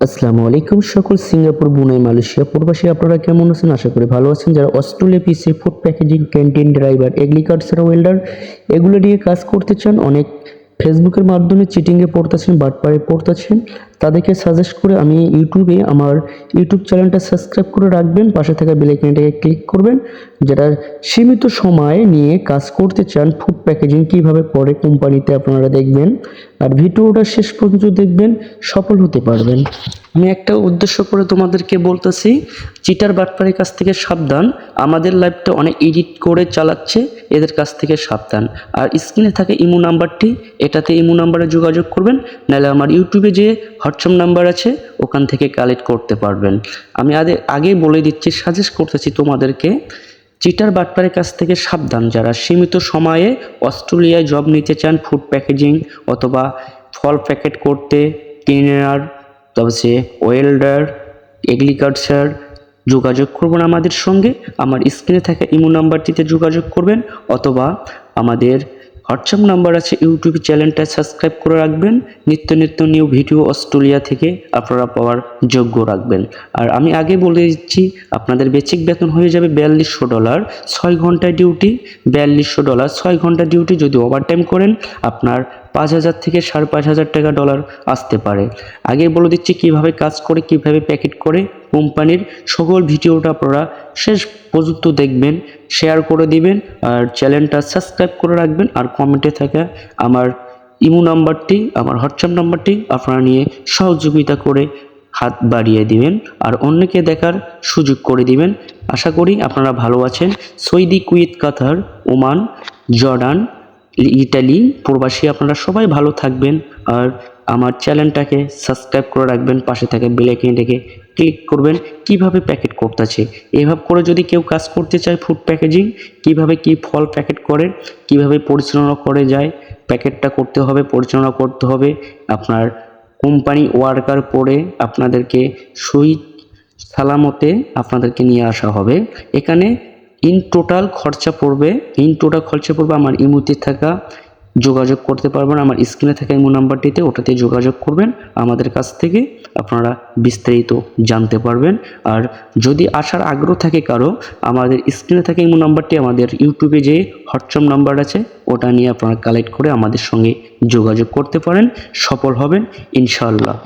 আসসালামু আলাইকুম সকল সিঙ্গাপুর, বুনাই, মালয়েশিয়া প্রবাসী, আপনারা কেমন আছেন? আশা করি ভালো আছেন। যারা Australia PC food packaging canteen driver agriculture welder এগুলো নিয়ে কাজ করতে চান, অনেক ফেসবুকের মাধ্যমে চিটিংয়ে পড়তেছেন, বাটপাড়ে পড়তেছেন, তাদেরকে সাজেস্ট করে আমি ইউটিউবে আমার ইউটিউব চ্যানেলটা সাবস্ক্রাইব করে রাখবেন, পাশে থাকা বেলাইকনটাকে ক্লিক করবেন যারা সীমিত সময় নিয়ে কাজ করতে চান ফুড প্যাকেজিং কীভাবে করে কোম্পানিতে আপনারা দেখবেন, আর ভিডিওটা শেষ পর্যন্ত দেখবেন, সফল হতে পারবেন। আমি একটা উদ্দেশ্য করে তোমাদেরকে বলতেছি, চিটার বাটপাড়ের কাছ থেকে সাবধান, আমাদের লাইভটা অনেক এডিট করে চালাচ্ছে, এদের কাছ থেকে সাবধান। আর স্ক্রিনে থাকে ইমো নাম্বারটি এটাতে ইমো নাম্বারে যোগাযোগ করবেন, নাহলে আমার ইউটিউবে যে হোয়াটসঅ্যাপ নাম্বার আছে, ওখান থেকে কালেক্ট করতে পারবেন। আমি আগে আগেই বলে দিচ্ছি সাজেস্ট করতেছি তোমাদেরকে, চিটার বাটপারের কাছ থেকে সাবধান, যারা সীমিত সময়ে অস্ট্রেলিয়ায় জব নিতে চান ফুড প্যাকেজিং অথবা ফল প্যাকেট করতে ক্লিনার তবে সে ওয়েল্ডার এগ্রিকালচার যোগাযোগ করবেন আমাদের সঙ্গে। আমার স্ক্রিনে থাকা ইমো নাম্বারটিতে যোগাযোগ করবেন, অথবা আমাদের হোয়াটসঅ্যাপ নাম্বার আছে, ইউটিউব চ্যানেলটা সাবস্ক্রাইব করে রাখবেন। নিত্য নিত্য নিউ ভিডিও অস্ট্রেলিয়া থেকে আপনারা পাওয়ার যোগ্য রাখবেন। আর আমি আগে বলে দিচ্ছি, আপনাদের বেসিক বেতন হয়ে যাবে বিয়াল্লিশশো ডলার, ছয় ঘণ্টা ডিউটি। বিয়াল্লিশশো ডলার, ছয় ঘণ্টা ডিউটি যদি ওভারটাইম করেন, আপনার পাঁচ হাজার থেকে সাড়ে পাঁচ হাজার টাকা ডলার আসতে পারে। আগে বলে দিচ্ছি কীভাবে কাজ করে, কীভাবে প্যাকেট করে, কোম্পানির সকল ভিডিওটা আপনারা শেষ পর্যন্ত দেখবেন শেয়ার করে দিবেন, আর চ্যানেলটা সাবস্ক্রাইব করে রাখবেন, আর কমেন্টে থাকা আমার ইমো নাম্বারটি, আমার হোয়াটসঅ্যাপ নাম্বারটি আপনারা নিয়ে সহযোগিতা করে হাত বাড়িয়ে দিবেন, আর অন্যকে দেখার সুযোগ করে দিবেন। আশা করি আপনারা ভালো আছেন। Saudi Kuwait Qatar, Oman, Jordan Italy প্রবাসী আপনারা সবাই ভালো থাকবেন আর আমার চ্যানেলটাকে সাবস্ক্রাইব করে রাখবেন, পাশে থাকা বেলাইকনটাকে ক্লিক করবেন। কীভাবে প্যাকেট করতেছে? এভাবে করে যদি কেউ কাজ করতে চায় ফুড প্যাকেজিং কীভাবে কি ফল প্যাকেট করে, কীভাবে পরিচালনা করে যায় প্যাকেটটা করতে হবে, পরিচালনা করতে হবে, আপনার কোম্পানি ওয়ার্কার পরে আপনাদেরকে সই সালামতে আপনাদেরকে নিয়ে আসা হবে। এখানে ইন টোটাল খরচা পড়বে ইন টোটাল খরচা পড়বে আমার ইমুতে থাকা, যোগাযোগ করতে পারবেন, আমার স্ক্রিনে থাকা ইমো নাম্বারটিতে ওটাতে যোগাযোগ করবেন, আমাদের কাছ থেকে আপনারা বিস্তারিত জানতে পারবেন। আর যদি আসার আগ্রহ থাকে কারও, আমাদের স্ক্রিনে থাকা ইমো নাম্বারটি আমাদের ইউটিউবে যে হোয়াটসঅ্যাপ নাম্বার আছে, ওটা নিয়ে আপনারা কালেক্ট করে আমাদের সঙ্গে যোগাযোগ করতে পারেন, সফল হবেন, ইনশাআল্লাহ।